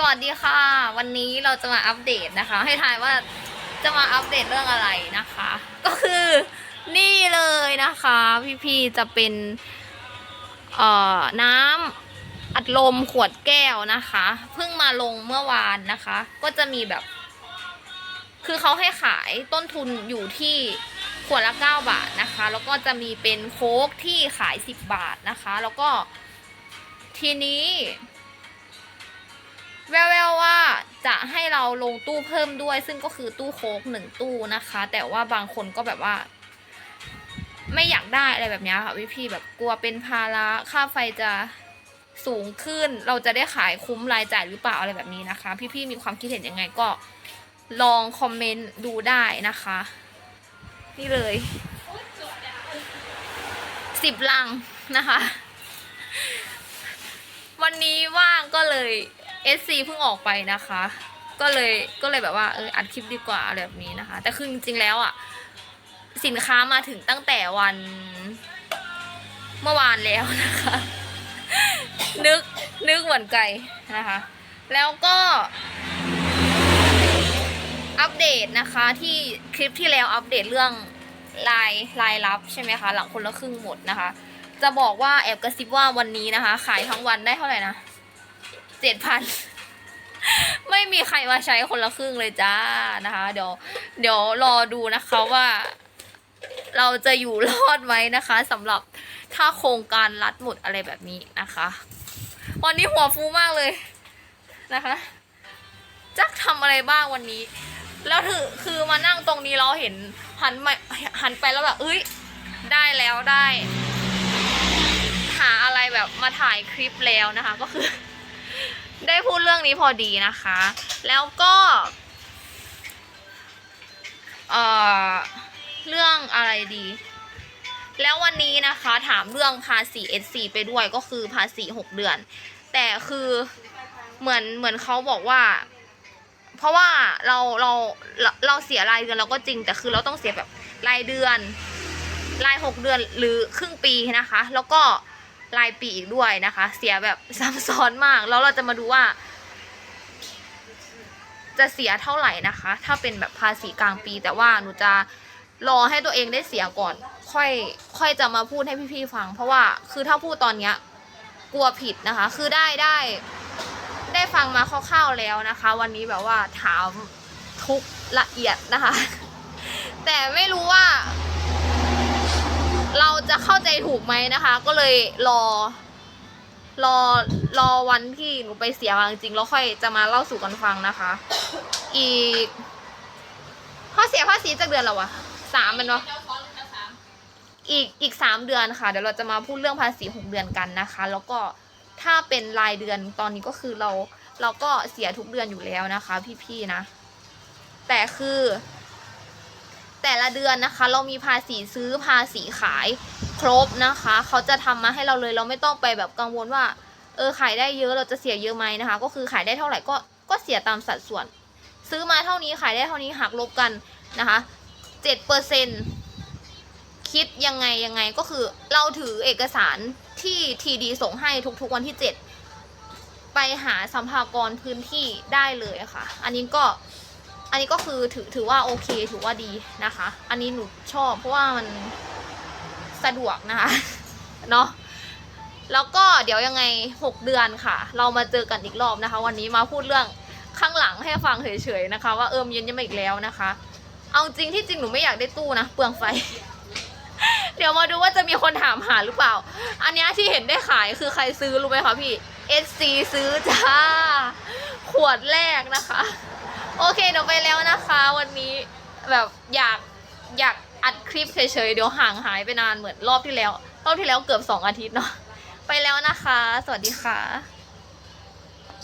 สวัสดีค่ะ วันนี้เราจะมาอัปเดตนะคะ ให้ทายว่าจะมาอัปเดตเรื่องอะไรนะคะ ก็คือนี่เลยนะคะ พี่ๆจะเป็นเอ่อน้ำอัดลมขวดแก้วนะคะ เพิ่งมาลงเมื่อวานนะคะ ก็จะมีแบบ คือเขาให้ขายต้นทุนอยู่ที่ขวดละ 9 บาทนะคะ แล้วก็จะมีเป็นโค้กที่ขาย 10 บาทนะคะ แล้วก็ทีนี้ แววๆว่าจะให้เราลงตู้เพิ่มด้วย ซึ่งก็คือตู้โค้กหนึ่งตู้นะคะ แต่ว่าบางคนก็แบบว่า ไม่อยากได้อะไรแบบนี้ค่ะพี่พี่ๆแบบกลัวเป็นภาระค่าไฟจะสูงขึ้น เราจะได้ขายคุ้มรายจ่ายหรือเปล่าอะไรแบบนี้นะคะ พี่ๆมีความคิดเห็นยังไงก็ลองคอมเมนต์ดูได้นะคะ นี่เลยสิบลังนะคะ วันนี้ว่างก็เลย SC เพิ่งออกไปนะคะ ก็เลยก็เลยแบบว่าเอออัดคลิปดีกว่าอะไรแบบนี้นะคะ แต่คือจริงๆแล้วอะสินค้ามาถึงตั้งแต่วันเมื่อวานแล้วนะคะ นึกนึกเหมือนไก่นะคะ แล้วก็อัปเดตนะคะที่คลิปที่แล้วอัปเดตเรื่องลายลายลับใช่ไหมคะ หลังคนละครึ่งหมดนะคะ จะบอกว่าแอบกระซิบว่าวันนี้นะคะ ขายทั้งวันได้เท่าไหร่นะ เจ็ดพันไม่มีใครมาใช้คนละครึ่งเลยจ้านะคะ เดี๋ยว เดี๋ยวรอดูนะคะว่า เราจะอยู่รอดไหมนะคะสำหรับถ้าโครงการรัดหมุดอะไรแบบนี้นะคะ วันนี้หัวฟูมากเลยนะคะจักทำอะไรบ้างวันนี้ แล้วถือคือมานั่งตรงนี้เราเห็นหันมาหันไปแล้วแบบเอ้ย ได้แล้วได้ หาอะไรแบบมาถ่ายคลิปแล้วนะคะ ก็คือ ได้พูดเรื่องนี้พอดีนะคะ แล้วก็เอ่อเรื่องอะไรดี แล้ววันนี้นะคะถามเรื่องภาษี S4 ไปด้วยก็คือภาษี6เดือน แต่คือเหมือนเหมือนเขาบอกว่า เพราะว่าเราเราเราเราเสียรายเดือนเราก็จริง แต่คือเราต้องเสียแบบรายเดือน รายหกเดือนหรือครึ่งปีนะคะ แล้วก็ รายปีอีกด้วยนะคะ เสียแบบซับซ้อนมาก แล้วเราจะมาดูว่า จะเสียเท่าไหร่นะคะ ถ้าเป็นแบบภาษีกลางปี แต่ว่าหนูจะรอให้ตัวเองได้เสียก่อน ค่อยค่อยจะมาพูดให้พี่ๆฟัง เพราะว่าคือถ้าพูดตอนเนี้ยกลัวผิดนะคะ คือได้ได้ได้ฟังมาคร่าวๆแล้วนะคะ วันนี้แบบว่าถามทุกละเอียดนะคะ แต่ไม่รู้ว่า เราจะเข้าใจถูกไหมนะคะ ก็เลยรอ รอรอวันที่หนูไปเสียมาจริงๆแล้วค่อยจะมาเล่าสู่กันฟังนะคะ อีกเขาเสียภาษีจากเดือนแล้ววะสามเป็นวะอีกอีกสามเดือนค่ะ เดี๋ยวเราจะมาพูดเรื่องภาษีหกเดือนกันนะคะ แล้วก็ถ้าเป็นรายเดือนตอนนี้ก็คือเราเราก็เสียทุกเดือนอยู่แล้วนะคะ พี่ๆนะ แต่คือ แต่ละเดือนนะคะ เรามีภาษีซื้อภาษีขายครบนะคะ เขาจะทำมาให้เราเลยเราไม่ต้องไปแบบกังวลว่า เออขายได้เยอะเราจะเสียเยอะไหมนะคะ ก็คือขายได้เท่าไหร่ก็ก็เสียตามสัดส่วน ซื้อมาเท่านี้ขายได้เท่านี้หักลบกันนะคะเจ็ดเปอร์เซ็นคิดยังไงยังไงก็คือเราถือเอกสารที่ทีดีส่งให้ทุกๆวันที่เจ็ดไปหาสัมภากรพื้นที่ได้เลยค่ะ อันนี้ก็ อันนี้ก็คือถือถือว่าโอเคถือว่าดีนะคะ อันนี้หนูชอบเพราะว่ามันสะดวกนะคะเนาะแล้วก็เดี๋ยวยังไงหกเดือนค่ะ เรามาเจอกันอีกรอบนะคะ วันนี้มาพูดเรื่องข้างหลังให้ฟังเฉยๆนะคะ ว่าเอิมเย็นยังมาอีกแล้วนะคะ เอาจริงที่จริงหนูไม่อยากได้ตู้นะเปลืองไฟ เดี๋ยวมาดูว่าจะมีคนถามหาหรือเปล่า อันนี้ที่เห็นได้ขายคือใครซื้อรู้ไหมคะพี่ SC ซื้อจ้า ขวดแรกนะคะ โอเคเดี๋ยวไปแล้วนะคะ วันนี้แบบอยากอยากอัดคลิปเฉยๆเดี๋ยวห่างหายไปนานเหมือนรอบที่แล้ว รอบที่แล้วเกือบสองอาทิตย์เนาะไปแล้วนะคะ สวัสดีค่ะ